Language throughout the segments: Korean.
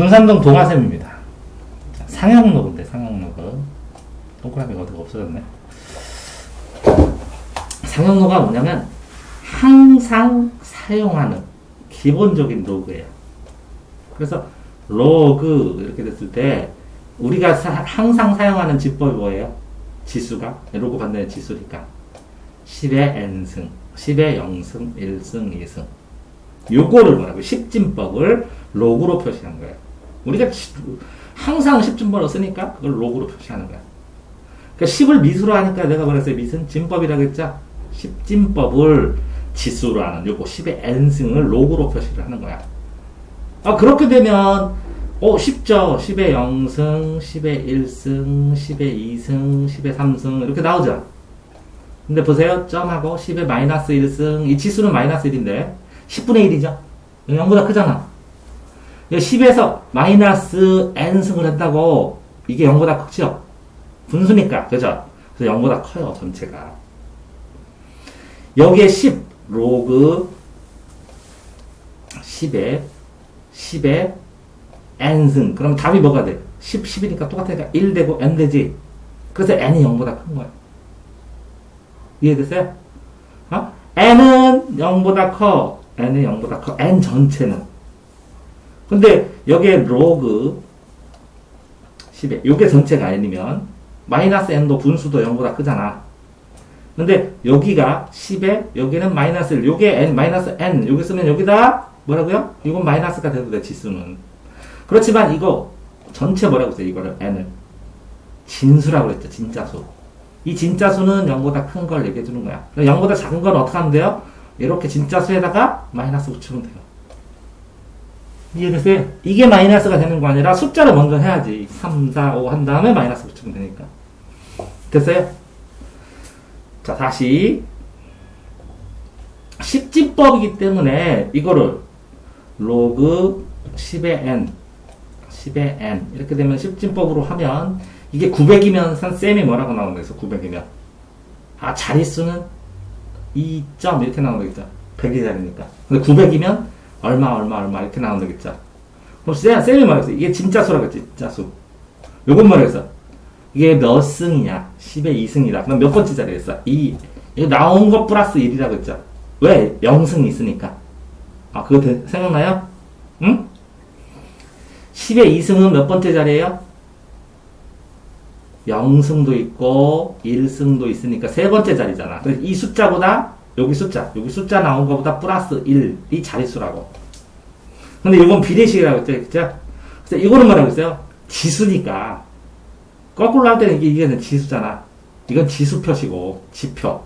중산동 동화샘입니다. 자, 상영로그인데 상영로그 동그라미가 어디가 없어졌네. 상영로가 뭐냐면 항상 사용하는 기본적인 로그예요. 그래서 로그 이렇게 됐을 때 우리가 사- 항상 사용하는 지법이 뭐예요? 지수가 로그 반대의 지수니까 10의 n승, 10의 0승, 1승, 2승 요거를 뭐라고 10진법을 로그로 표시한 거예요. 우리가 시- 항상 10진법을 쓰니까 그걸 로그로 표시하는 거야. 그러니까 10을 미수로 하니까 내가 뭐랬어요? 미수는 진법이라고 했죠? 10진법을 지수로 하는 요거 10의 n승을 로그로 표시를 하는 거야. 아, 그렇게 되면 어, 쉽죠? 10의 0승, 10의 1승, 10의 2승, 10의 3승 이렇게 나오죠? 근데 보세요. 점하고 10의 마이너스 1승 이 지수는 마이너스 1인데 10분의 1이죠? 0보다 크잖아. 10에서 마이너스 n승을 했다고 이게 0보다 크죠? 분수니까. 그죠? 그래서 0보다 커요. 전체가. 여기에 10 로그 10에 10에 n승. 그럼 답이 뭐가 돼? 10, 10이니까 똑같으니까 1 되고 n 되지. 그래서 n이 0보다 큰 거야. 이해됐어요? 어? n은 0보다 커. n은 0보다 커. n 전체는. 근데 여기에 로그 10에 요게 전체가 n이면 마이너스 n도 분수도 0보다 크잖아. 근데 여기가 10에 여기는 마이너스 1. 요게 n 마이너스 n. 여기 쓰면 여기다 뭐라고요? 이건 마이너스가 돼도 돼 지수는. 그렇지만 이거 전체 뭐라고 써요? 이거를 n을 진수라고 했죠. 진짜수. 이 진짜수는 0보다 큰 걸 얘기해 주는 거야. 0보다 작은 건 어떻게 하면 돼요? 이렇게 진짜수에다가 마이너스 붙이면 돼요. 이해되세요? 이게 마이너스가 되는 거 아니라 숫자를 먼저 해야지. 3, 4, 5 한 다음에 마이너스 붙이면 되니까. 됐어요? 자, 다시. 십진법이기 때문에 이거를 로그 10의 n, 10의 n 이렇게 되면 십진법으로 하면 이게 900이면 선 쌤이 뭐라고 나오는 거있어 900이면. 아, 자릿수는 2점 이렇게 나오는 거겠죠. 100이 자리니까. 근데 900이면 얼마, 얼마, 얼마 이렇게 나오는 거겠죠. 그럼 쌤, 쌤이 말했어. 이게 진짜 수라고 했지, 진짜 수. 요건 말했어. 이게 몇 승이냐? 10의 2승이다. 그럼 몇 번째 자리였어? 2. 이거 나온 거 플러스 1이라고 했죠. 왜? 0승이 있으니까. 아, 그거 대- 생각나요? 응? 10의 2승은 몇 번째 자리예요? 0승도 있고 1승도 있으니까 세 번째 자리잖아. 이 숫자보다 여기 숫자, 여기 숫자 나온 것보다 플러스 1이 자릿수라고. 근데 이건 비례식이라고 했죠. 그죠? 그래서 이거는 뭐라고 했어요? 지수니까. 거꾸로 할 때는 이게, 이게 지수잖아. 이건 지수 표시고, 지표.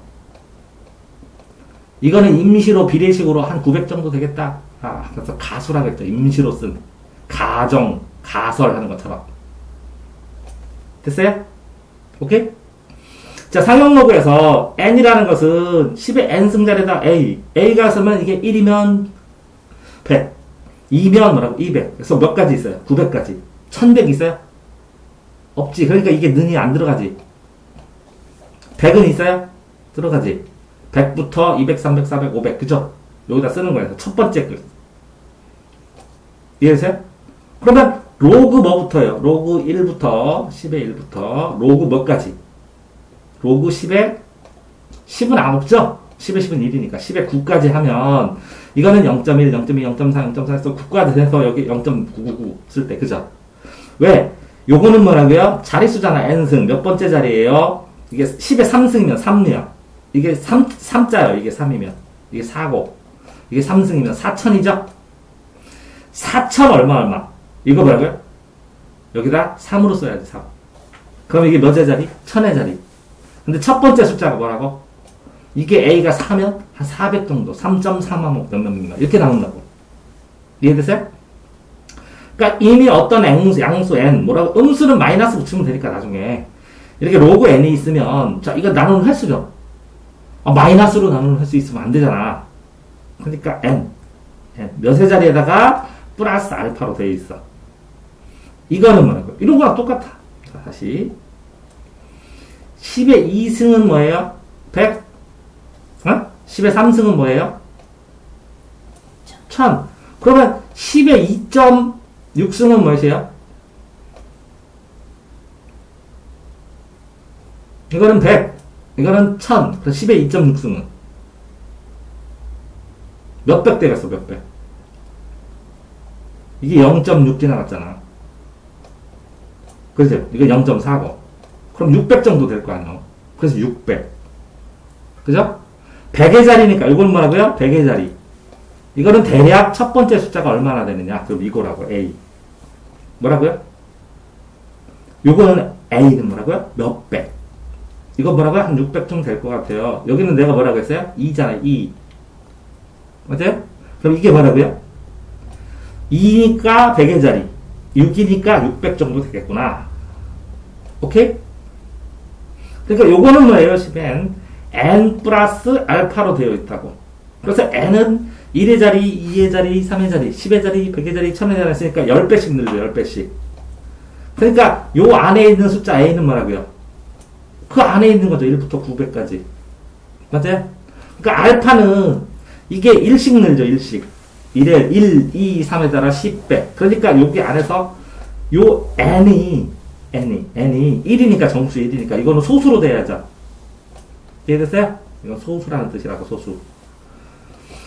이거는 임시로 비례식으로 한 900 정도 되겠다. 아, 그래서 가수라고 했죠. 임시로 쓴. 가정, 가설 하는 것처럼. 됐어요? 오케이? 자, 상용로그에서 n이라는 것은 10의 n 승자리에다 a. a가 쓰면 이게 1이면 100. 2면 뭐라고? 200. 그래서 몇 가지 있어요? 900까지. 1100 있어요? 없지. 그러니까 이게 는이 안 들어가지. 100은 있어요? 들어가지. 100부터 200, 300, 400, 500. 그죠? 여기다 쓰는 거예요. 첫 번째 글. 이해되세요? 그러면 로그 뭐부터요? 로그 1부터 10의 1부터 로그 몇까지? 로그 10에 10은 안 없죠? 10에 10은 1이니까 10에 9까지 하면 이거는 0.1, 0.2, 0.4, 0.4에서 9까지 돼서 여기 0.999 쓸 때 그죠? 왜? 요거는 뭐라고요? 자릿수잖아 n승 몇 번째 자리예요? 이게 10에 3승이면 3이요 이게 3, 3자요 이게 3이면 이게 4고 이게 3승이면 4천이죠? 4천 얼마 얼마 이거 뭐라고요? 여기다 3으로 써야지 3 그럼 이게 몇의 자리? 천의 자리 근데 첫 번째 숫자가 뭐라고? 이게 A가 4면 한 400 정도, 3.3항목 몇몇몇 이렇게 나온다고. 이해되세요? 그러니까 이미 어떤 양수, 양수 n 뭐라고 음수는 마이너스 붙이면 되니까 나중에 이렇게 로그 n이 있으면 자 이거 나누는 횟수죠. 아, 마이너스로 나누는 횟수 있으면 안 되잖아. 그러니까 n, n 몇의 자리에다가 플러스 알파로 되어 있어. 이거는 뭐라고? 이런 거랑 똑같아. 자, 다시 10의 2승은 뭐예요? 100? 어? 10의 3승은 뭐예요? 1000. 그러면 10의 2점 육수는 무엇이에요? 이거는 100, 이거는 1000, 그래서 10의 2.6승은 몇백 되겠어, 몇 백. 이게 0.6 지나갔잖아. 그죠? 이거 0.4고. 그럼 600 정도 될 거 아니야. 그래서 600. 그죠? 100의 자리니까, 이건 뭐라고요? 100의 자리. 이거는 대략 첫 번째 숫자가 얼마나 되느냐? 그럼 이거라고, A. 뭐라고요? 요거는 A는 뭐라고요? 몇 백. 이거 뭐라고요? 한 600 정도 될것 같아요. 여기는 내가 뭐라고 했어요? 2잖아요, 2. 맞아요? 그럼 이게 뭐라고요? 2니까 100의 자리. 6이니까 600 정도 되겠구나. 오케이? 그러니까 요거는 뭐예요? 10n. n 플러스 알파로 되어 있다고. 그래서 n은 1의 자리, 2의 자리, 3의 자리, 10의 자리, 100의 자리, 1000의 자리 했으니까 10배씩 늘죠, 10배씩. 그러니까 요 안에 있는 숫자 a는 뭐라고요? 그 안에 있는 거죠. 1부터 900까지. 맞아요? 그러니까 알파는 이게 1씩 늘죠, 1씩. 1에 1, 2, 3에 따라 10배. 그러니까 여기 안에서 요 n이 n이 n이 1이니까 정수 1이니까 이거는 소수로 돼야죠. 이해됐어요? 이건 소수라는 뜻이라고 소수.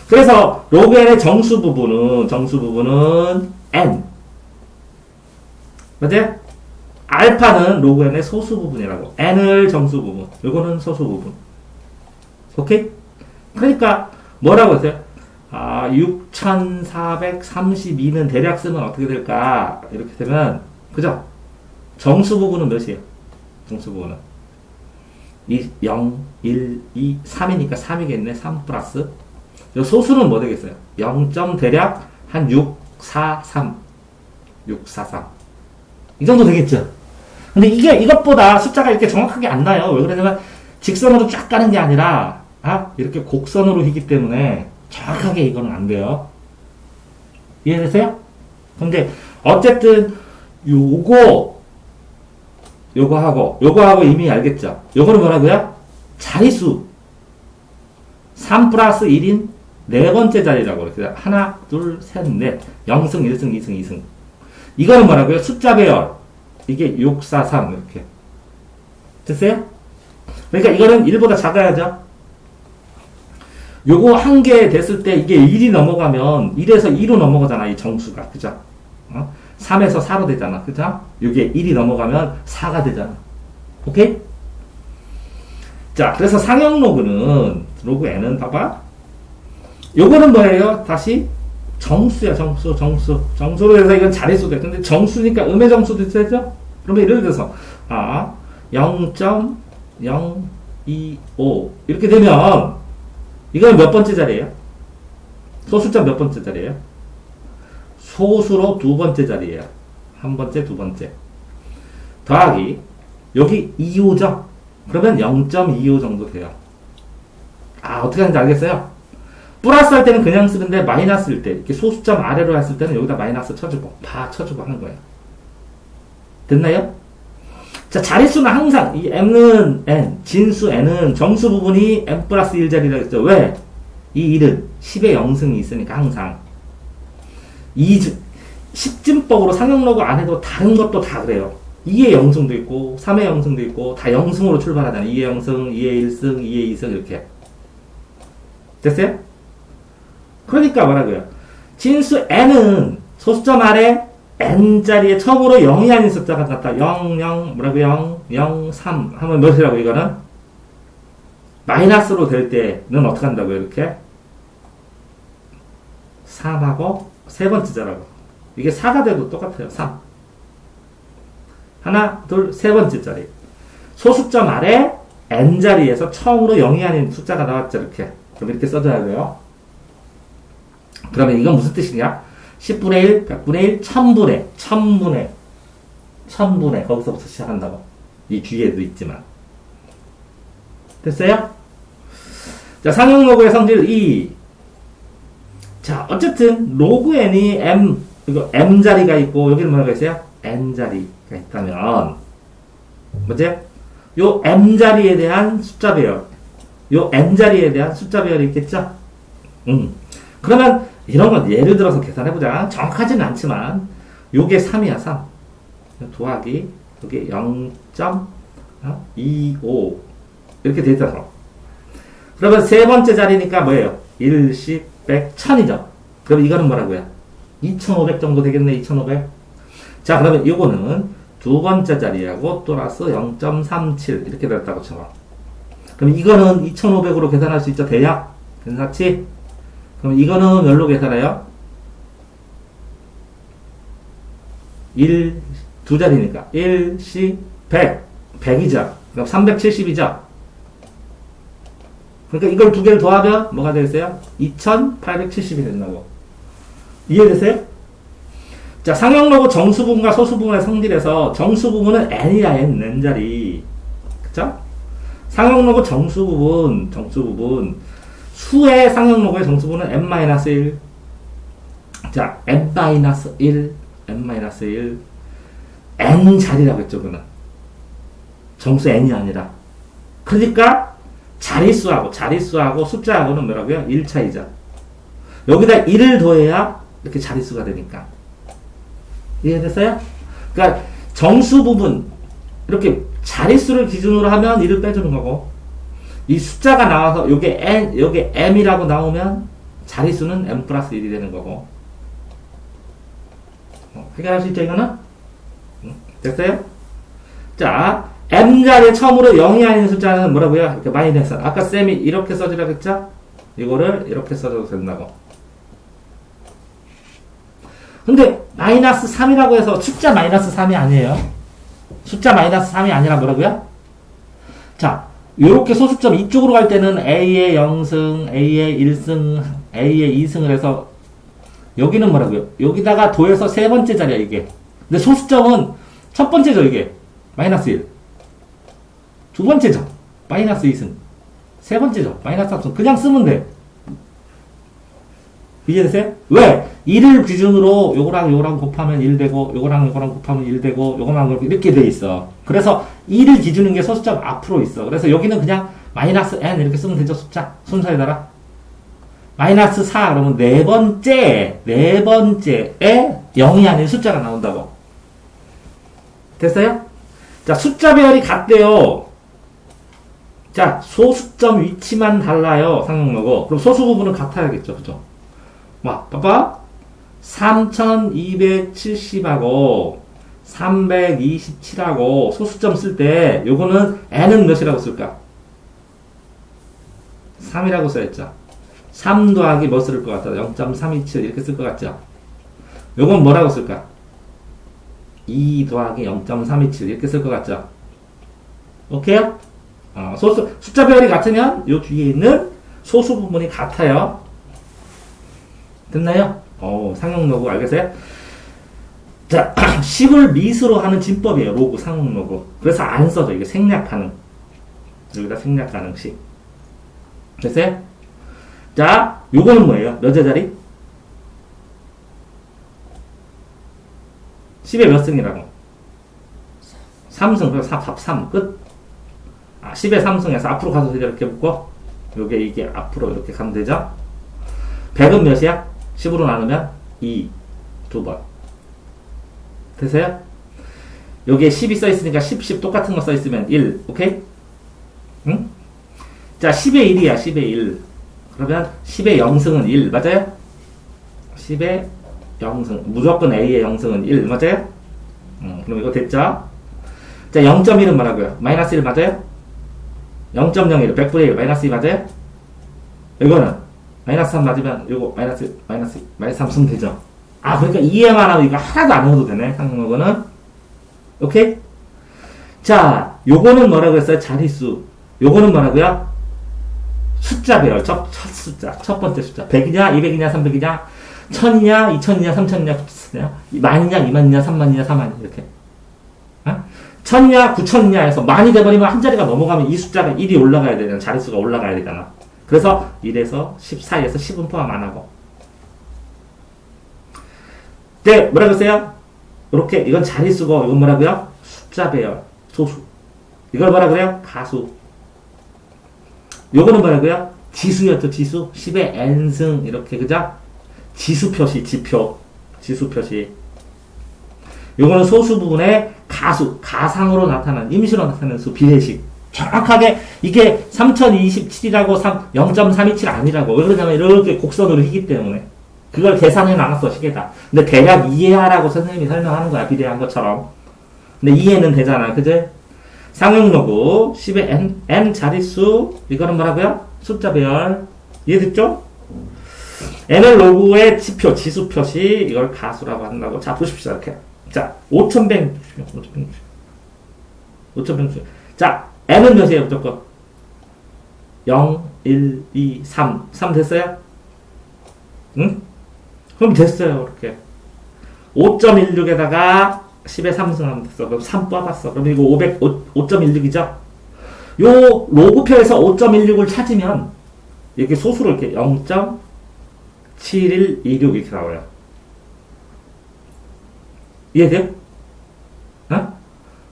그래서 로그 n의 정수 부분은 정수 부분은 n. 맞아요? 알파는 로그 n의 소수 부분이라고. n을 정수 부분. 요거는 소수 부분. 오케이? 그러니까 뭐라고 했어요? 아, 6432는 대략 쓰면 어떻게 될까? 이렇게 되면 그죠? 정수 부분은 몇이에요? 정수 부분은 2, 0, 1, 2, 3이니까 3이겠네. 3 플러스 요 소수는 뭐 되겠어요? 0. 대략 한 6, 4, 3 6, 4, 3 이 정도 되겠죠? 근데 이게 이것보다 숫자가 이렇게 정확하게 안 나요. 왜 그러냐면 직선으로 쫙 가는 게 아니라 아, 이렇게 곡선으로 희기 때문에 정확하게 이거는 안 돼요. 이해되세요? 근데 어쨌든 요거 요거 하고 요거 하고 이미 알겠죠? 요거는 뭐라고요? 자리수 3 플러스 1인 네 번째 자리라고 그래요. 하나, 둘, 셋, 넷. 0승, 1승, 2승, 2승. 이거는 뭐라고요? 숫자 배열. 이게 6, 4, 3 이렇게. 됐어요? 그러니까 이거는 1보다 작아야죠. 요거 한 개 됐을 때 이게 1이 넘어가면 1에서 2로 넘어가잖아, 이 정수가. 그죠? 어? 3에서 4로 되잖아. 그죠? 요게 1이 넘어가면 4가 되잖아. 오케이? 자, 그래서 상형 로그는, 로그 n은 봐봐. 요거는 뭐예요? 다시 정수야, 정수, 정수. 정수로 해서 이건 자릿수 돼. 근데 정수니까 음의 정수도 되죠? 그러면 예를 들어서, 아, 0.025. 이렇게 되면, 이건 몇 번째 자리예요? 소수자 몇 번째 자리예요? 소수로 두 번째 자리예요. 한 번째, 두 번째. 더하기, 여기 25죠? 그러면 0.25 정도 돼요. 아, 어떻게 하는지 알겠어요? 플러스 할 때는 그냥 쓰는데 마이너스일 때, 이렇게 소수점 아래로 했을 때는 여기다 마이너스 쳐주고, 다 쳐주고 하는 거예요. 됐나요? 자, 자릿수는 항상, 이 m는 n, 진수 n은 정수 부분이 n 플러스 1 자리라고 했죠. 왜? 이 1은 10의 0승이 있으니까 항상. 이 10진법으로 상형로그 안 해도 다른 것도 다 그래요. 2의 0승도 있고, 3의 0승도 있고, 다 0승으로 출발하잖아요. 2의 0승, 2의 1승, 2의 2승, 이렇게. 됐어요? 그러니까 뭐라고요? 진수 n은 소수점 아래 n자리에 처음으로 0이 아닌 숫자가 나타 0, 0, 뭐라고요? 0, 0, 3 하면 몇이라고 이거는? 마이너스로 될 때는 어떻게 한다고요? 이렇게? 3하고 세 번째 자라고. 이게 4가 돼도 똑같아요. 3. 하나, 둘, 세 번째 자리. 소수점 아래 n자리에서 처음으로 0이 아닌 숫자가 나왔죠. 이렇게. 그럼 이렇게 써줘야 돼요. 그러면 이건 무슨 뜻이냐? 10분의 1, 100분의 1, 1000분의, 1000분의, 1000분의, 거기서부터 시작한다고. 이 뒤에도 있지만. 됐어요? 자, 상용 로그의 성질 2. 자, 어쨌든, 로그 n이 m, 이거 m 자리가 있고, 여기는 뭐라고 했어요? n 자리가 있다면, 뭐지? 요 m 자리에 대한 숫자 배열, 요 n 자리에 대한 숫자 배열이 있겠죠? 음. 그러면, 이런 건 예를 들어서 계산해 보자. 정확하지는 않지만, 요게 3이야, 3. 더하기, 요게 0.25. 이렇게 돼 있잖아. 그러면 세 번째 자리니까 뭐예요? 1, 10, 100, 1000이죠. 그럼 이거는 뭐라고요? 2500 정도 되겠네, 2500. 자, 그러면 요거는 두 번째 자리하고 플러스 0.37 이렇게 됐다고 쳐. 그럼 이거는 2500으로 계산할 수 있죠? 대략? 괜찮지? 그럼 이거는 뭘로 계산해요? 1, 두 자리니까. 1, 10, 100. 100이죠. 그럼 370이죠. 그러니까 이걸 두 개를 더하면 뭐가 되겠어요? 2870이 된다고. 이해되세요? 자, 상형로고 정수부분과 소수부분의 성질에서 정수부분은 n이야, n, n자리. 그쵸? 상형로고 정수부분, 정수부분. 수의 상형로고의 정수부분은 n-1. 자, n-1, n-1. n 자리라고 했죠, 그는. 정수 n이 아니라. 그러니까, 자릿수하고, 자릿수하고 숫자하고는 뭐라고요? 1차이자. 여기다 1을 더해야 이렇게 자릿수가 되니까. 이해됐어요? 그러니까 정수 부분 이렇게 자릿수를 기준으로 하면 1을 빼주는 거고 이 숫자가 나와서 요게 n 요게 m이라고 나오면 자릿수는 m 플러스 1이 되는 거고 어, 해결할 수 있죠 이거는? 응? 됐어요? 자 m자리에 처음으로 0이 아닌 숫자는 뭐라고요? 이렇게 마이너스 아까 쌤이 이렇게 써주라고 했죠? 이거를 이렇게 써줘도 된다고 근데 마이너스 3이라고 해서 숫자 마이너스 3이 아니에요. 숫자 마이너스 3이 아니라 뭐라고요? 자, 요렇게 소수점 이쪽으로 갈 때는 A의 0승, A의 1승, A의 2승을 해서 여기는 뭐라고요? 여기다가 도에서 세 번째 자리야 이게. 근데 소수점은 첫 번째죠 이게. 마이너스 1. 두 번째죠. 마이너스 2승. 세 번째죠. 마이너스 3승. 그냥 쓰면 돼. 이해되세요? 왜? 1을 기준으로 요거랑 요거랑 곱하면 1 되고 요거랑 요거랑 곱하면 1 되고 요거랑 이렇게 돼 있어. 그래서 1을 기준인 게 소수점 앞으로 있어. 그래서 여기는 그냥 마이너스 n 이렇게 쓰면 되죠. 숫자 순서에다가 마이너스 4 그러면 네 번째 네 번째에 0이 아닌 숫자가 나온다고. 됐어요? 자 숫자 배열이 같대요. 자 소수점 위치만 달라요. 상용로고 그럼 소수 부분은 같아야겠죠. 그죠? 와, 봐봐. 3270하고 327하고 소수점 쓸 때 요거는 n은 몇이라고 쓸까? 3이라고 써야죠. 3 더하기 뭐 쓸 것 같아? 0.327 이렇게 쓸 것 같죠? 요건 뭐라고 쓸까? 2 더하기 0.327 이렇게 쓸 것 같죠? 오케이요? 어, 소수, 숫자 배열이 같으면 요 뒤에 있는 소수 부분이 같아요. 됐나요? 어, 상용 로고 알겠어요? 자, 10을 미수로 하는 진법이에요. 로고, 상용 로고. 그래서 안 써져. 이게 생략 가능. 여기다 생략 가능식. 됐어요? 자, 요거는 뭐예요? 몇 자리? 10에 몇 승이라고? 3승, 그래서 4, 답 3, 끝. 아, 10에 3승에서 앞으로 가서 이렇게 묶고, 요게 이게 앞으로 이렇게 가면 되죠? 100은 몇이야? 10으로 나누면 2, 두 번. 되세요? 여기에 10이 써 있으니까 10, 10 똑같은 거 써 있으면 1, 오케이? 응? 자, 10의 1이야, 10의 1. 그러면 10의 0승은 1, 맞아요? 10의 0승, 무조건 A의 0승은 1, 맞아요? 응, 그럼 이거 됐죠? 자, 0.1은 뭐라고요? 마이너스 1 맞아요? 0.01, 100분의 1, 마이너스 2 맞아요? 이거는 마이너스 3 맞으면 요거 마이너스 마이너스 마이너스 3 쓰면 되죠. 아 그러니까 이해만 하면 이거 하나도 안 넣어도 되네 상용어는 오케이? 자 요거는 뭐라고 했어요? 자릿수 요거는 뭐라고요? 숫자 배열 첫, 첫 숫자 첫 번째 숫자 100이냐 200이냐 300이냐 1000이냐 2000이냐 3000이냐 만이냐 2만이냐 3만이냐 4만이냐 이렇게 어? 1000이냐 9000이냐 해서 만이 돼버리면 한 자리가 넘어가면 이 숫자가 1이 올라가야 되잖아 자릿수가 올라가야 되잖아 그래서 1에서 10 사이에서 10은 포함 안 하고. 네, 뭐라고 했어요? 이렇게, 이건 자릿수고, 이건 뭐라고요? 숫자 배열, 소수. 이걸 뭐라 그래요? 가수. 요거는 뭐라고요? 지수였죠, 지수. 10의 n승, 이렇게, 그죠? 지수 표시, 지표. 지수 표시. 요거는 소수 부분의 가수, 가상으로 나타나는, 임시로 나타나는 수, 비례식. 정확하게 이게 3027이라고 0.327 아니라고. 왜 그러냐면 이렇게 곡선으로 희기 때문에. 그걸 계산해 놨어, 시계다. 근데 대략 이해하라고 선생님이 설명하는 거야, 비례한 것처럼. 근데 이해는 되잖아, 그제? 상용로그 10의 n, n 자릿수, 이거는 뭐라고요? 숫자 배열. 이해됐죠? n을 로그의 지표, 지수 표시, 이걸 가수라고 한다고. 자, 보십시오, 이렇게. 자, 5,160, 5,160. 5,160. 자, n은 몇이에요, 무조건? 0, 1, 2, 3. 3 됐어요? 응? 그럼 됐어요, 이렇게. 5.16에다가 10에 3승하면 됐어. 그럼 3 뽑았어. 그럼 이거 500, 5.16이죠? 요 로그표에서 5.16을 찾으면 이렇게 소수로 이렇게 0.7126 이렇게 나와요. 이해돼요? 어?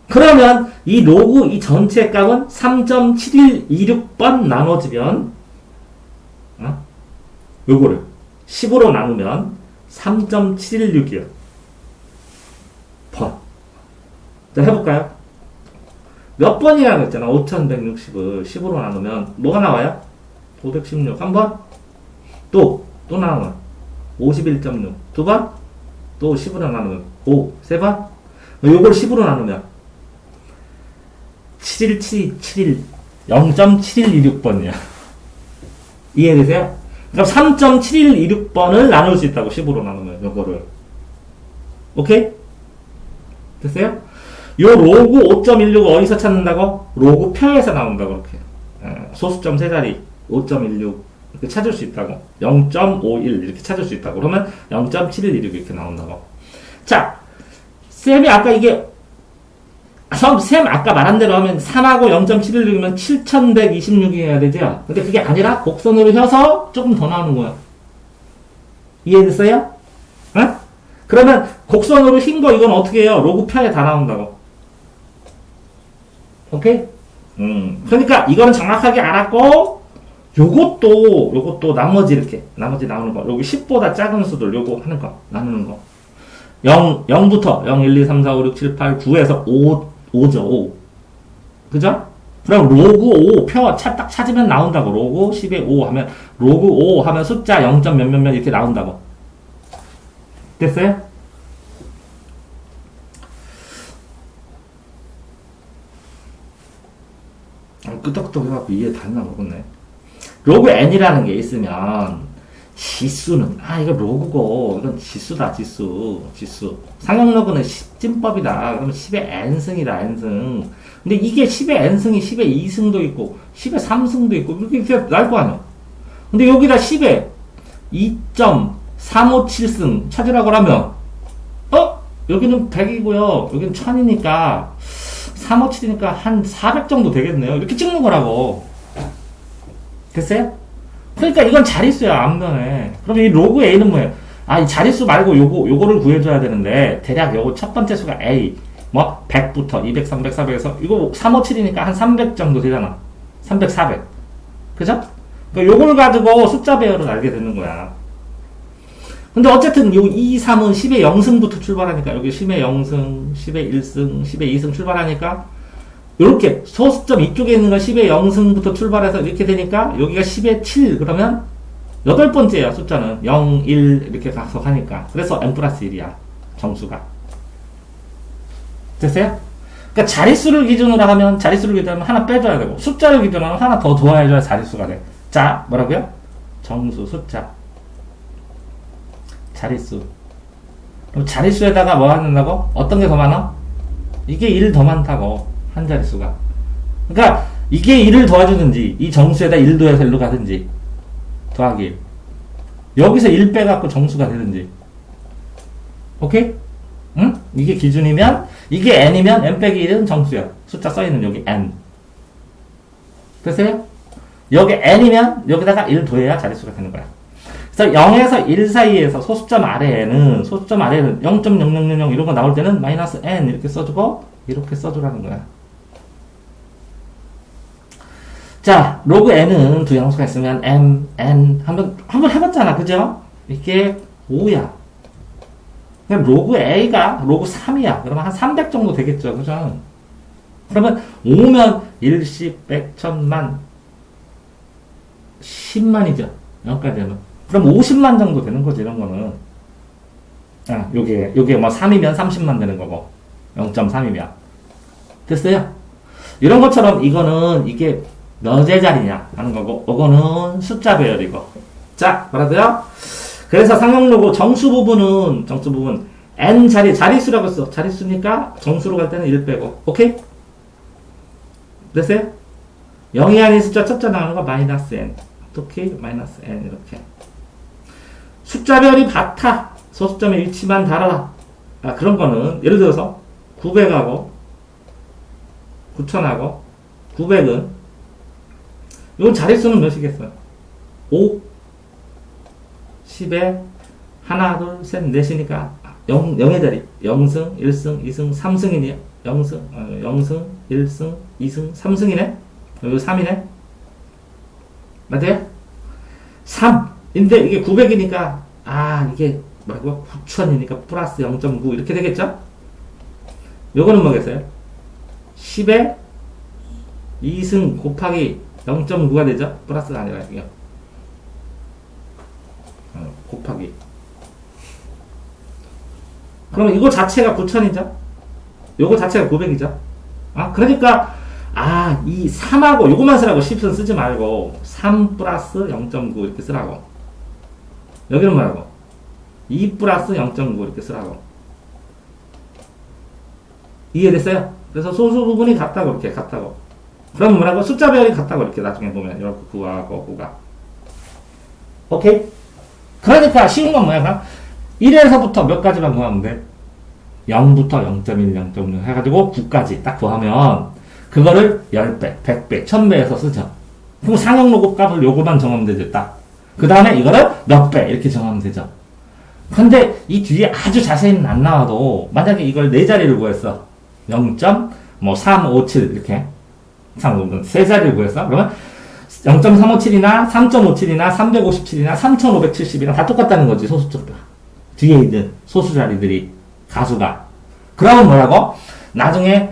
그러면 이 로그 이 전체 값은 3.7126번 나눠지면 어? 요거를 10으로 나누면 3.716이요. 번. 자, 해볼까요? 몇 번이라고 했잖아. 5160을 10으로 나누면 뭐가 나와요? 516. 한 번? 또, 또 나오면 51.6. 두 번? 또 10으로 나누면 5. 세 번? 요걸 10으로 나누면 71771. 0.7126번이야. 이해되세요? 그럼 3.7126번을 나눌 수 있다고 10으로 나누면 요거를. 오케이? 됐어요? 요 로그 5.16 어디서 찾는다고? 로그 표에서 나온다고 그렇게. 예, 소수점 세 자리 5.16 이렇게 찾을 수 있다고. 0.51 이렇게 찾을 수 있다고. 그러면 0.716 이렇게 나온다고. 자, 쌤이 아까 이게 쌤, 쌤 아까 말한 대로 하면 3하고 0.716이면 7126이 해야 되죠? 근데 그게 아니라 곡선으로 혀서 조금 더 나오는 거야. 이해됐어요? 어? 그러면 곡선으로 흰 거 이건 어떻게 해요? 로그 편에 다 나온다고. 오케이? 음. 그러니까 이거는 정확하게 알았고 요것도 요것도 나머지 이렇게 나머지 나오는 거 여기 10보다 작은 수들 요거 하는 거 나누는 거 0, 0부터 0, 1, 2, 3, 4, 5, 6, 7, 8, 9에서 5, 5죠, 5. 그죠? 그럼 로그 5, 표, 차, 딱 찾으면 나온다고. 로그 10에 5 하면, 로그 5 하면 숫자 0. 몇 몇 몇 이렇게 나온다고. 됐어요? 아, 끄덕끄덕 해갖고 이해 다 모르겠네. 로그 n이라는 게 있으면, 지수는, 아, 이거 로그고, 이건 지수다, 지수, 지수. 상용 로그는 10진법이다. 그러면 10의 n승이다, n승. 근데 이게 10의 n승이 10의 2승도 있고, 10의 3승도 있고, 이렇게 날거 아니야. 근데 여기다 10에 2.357승 찾으라고 하면, 어? 여기는 100이고요. 여기는 1000이니까, 357이니까 한 400 정도 되겠네요. 이렇게 찍는 거라고. 됐어요? 그러니까 이건 자릿수야, 앞면에. 그럼 이 로그 A는 뭐예요? 아, 이 자릿수 말고 요거, 요거를 구해줘야 되는데, 대략 요거 첫 번째 수가 A. 뭐, 100부터 200, 300, 400에서, 이거 357이니까 한 300 정도 되잖아. 300, 400. 그죠? 그러니까 요걸 가지고 숫자 배열을 알게 되는 거야. 근데 어쨌든 요 2, 3은 10의 0승부터 출발하니까, 여기 10의 0승, 10의 1승, 10의 2승 출발하니까, 이렇게 소수점 이쪽에 있는 거 10의 0승부터 출발해서 이렇게 되니까 여기가 10의 7 그러면 여덟 번째야 숫자는 0, 1 이렇게 가서 하니까 그래서 n 플러스 1이야 정수가 됐어요? 그러니까 자릿수를 기준으로 하면 자릿수를 기준으로 하면 하나 빼줘야 되고 숫자를 기준으로 하면 하나 더 더해줘야 자릿수가 돼. 자 뭐라고요? 정수 숫자 자릿수 그럼 자릿수에다가 뭐 하는다고? 어떤 게 더 많아? 이게 1 더 많다고 한 자릿수가. 그러니까 이게 1을 더해주든지 이 정수에다 1 더해서 1로 가든지 더하기 1. 여기서 1 빼갖고 정수가 되든지. 오케이? 응? 이게 기준이면 이게 n이면 n 빼기 1은 정수야. 숫자 써있는 여기 n. 됐어요? 여기 n이면 여기다가 1 더해야 자릿수가 되는 거야. 그래서 0에서 1 사이에서 소수점 아래에는 소수점 아래에는 0.0000 이런 거 나올 때는 마이너스 n 이렇게 써주고 이렇게 써주라는 거야. 자, 로그 n은 두 양수가 있으면 m, n 한번 한번 해봤잖아, 그죠? 이게 5야. 그럼 로그 A가 로그 3이야. 그러면 한 300 정도 되겠죠. 그죠? 그러면 5면 1십, 100, 1000만, 10만이죠. 여기까지 하면. 그럼 50만 정도 되는 거지, 이런 거는. 아, 요게, 요게 뭐 3이면 30만 되는 거고. 0.3이면. 됐어요? 이런 것처럼 이거는 이게 몇 제자리냐 하는 거고, 이거는 숫자 배열이고. 자, 그러고요. 그래서 상용 로고 정수 부분은, 정수 부분, n 자리, 자릿수라고 써. 자릿수니까 정수로 갈 때는 1 빼고. 오케이? 됐어요? 0이 아닌 숫자 첫째 나오는 거 마이너스 n. 어떻게? 마이너스 n 이렇게. 숫자별이 같아. 소수점의 위치만 달아라. 아, 그런 거는, 예를 들어서, 900하고, 9000하고, 900은, 이건 자릿수는 몇이겠어요? 5, 10에, 하나, 둘, 셋, 넷이니까, 0, 0의 자리. 0승, 1승, 2승, 3승이네요. 0승, 어, 0승, 1승, 2승, 3승이네? 여기 3이네? 맞아요? 3인데 이게 900이니까 아 이게 뭐라고 9000이니까 플러스 0.9 이렇게 되겠죠? 요거는 뭐겠어요? 10에 2승 곱하기 0.9가 되죠? 플러스가 아니라 이게 어, 곱하기 그러면 이거 자체가 9000이죠? 요거 자체가 900이죠? 아 그러니까 아, 이 3하고 요거만 쓰라고 10선 쓰지 말고 3 플러스 0.9 이렇게 쓰라고. 여기는 뭐라고? 2 플러스 0.9 이렇게 쓰라고. 이해됐어요? 그래서 소수 부분이 같다고 이렇게 같다고. 그럼 뭐라고? 숫자 배열이 같다고 이렇게 나중에 보면 이렇게 9하고 9가. 오케이? 그러니까 쉬운 건? 그럼 1에서부터 몇 가지만 구하면 돼? 0부터 0.1, 0.6 해가지고 9까지 딱 구하면 그거를 10배, 100배, 1000배에서 쓰죠. 그럼 상용 로고 값을 요거만 정하면 되죠, 딱. 그 다음에 이거를 몇 배, 이렇게 정하면 되죠. 근데 이 뒤에 아주 자세히는 안 나와도, 만약에 이걸 네 자리를 구했어. 0.357, 이렇게. 상, 세 자리를 구했어. 그러면 0.357이나 3.57이나 357이나 3570이랑 다 똑같다는 거지, 소수점들. 뒤에 있는 소수 자리들이, 가수가. 그러면 뭐라고? 나중에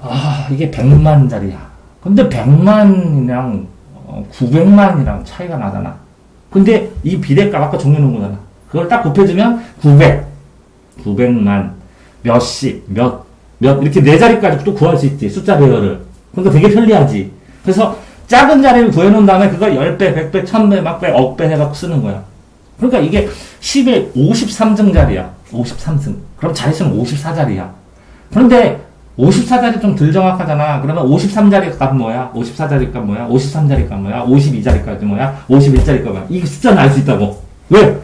아, 이게 100만짜리야. 근데 100만이랑 900만이랑 차이가 나잖아. 근데 이 비례값 아까 정해놓은 거잖아. 그걸 딱 곱해주면 900, 900만, 몇십, 몇, 몇, 이렇게 네 자리까지 또 구할 수 있지. 숫자 배열을. 그러니까 되게 편리하지. 그래서 작은 자리를 구해놓은 다음에 그걸 10배, 100배, 1000배, 막 배, 억배 해갖고 쓰는 거야. 그러니까 이게 10에 53승 자리야. 53승. 그럼 자릿수는 54자리야. 그런데 54자리 좀 덜 정확하잖아. 그러면 53자리 값 뭐야? 54자리 값 뭐야? 53자리 값 뭐야? 52자리 값 뭐야? 51자리 값 뭐야? 이 숫자는 알 수 있다고. 왜?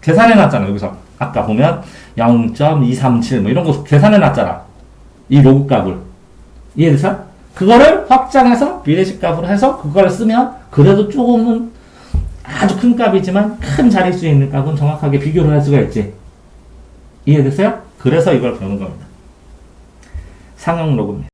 계산해 놨잖아, 여기서. 아까 보면 0.237 뭐 이런 거 계산해 놨잖아. 이 로그 값을. 이해됐어? 그거를 확장해서 비례식 값으로 해서 그걸 쓰면 그래도 조금은 아주 큰 값이지만 큰 자릿수에 있는 값은 정확하게 비교를 할 수가 있지. 이해됐어요? 그래서 이걸 배우는 겁니다. 상용 로그입니다.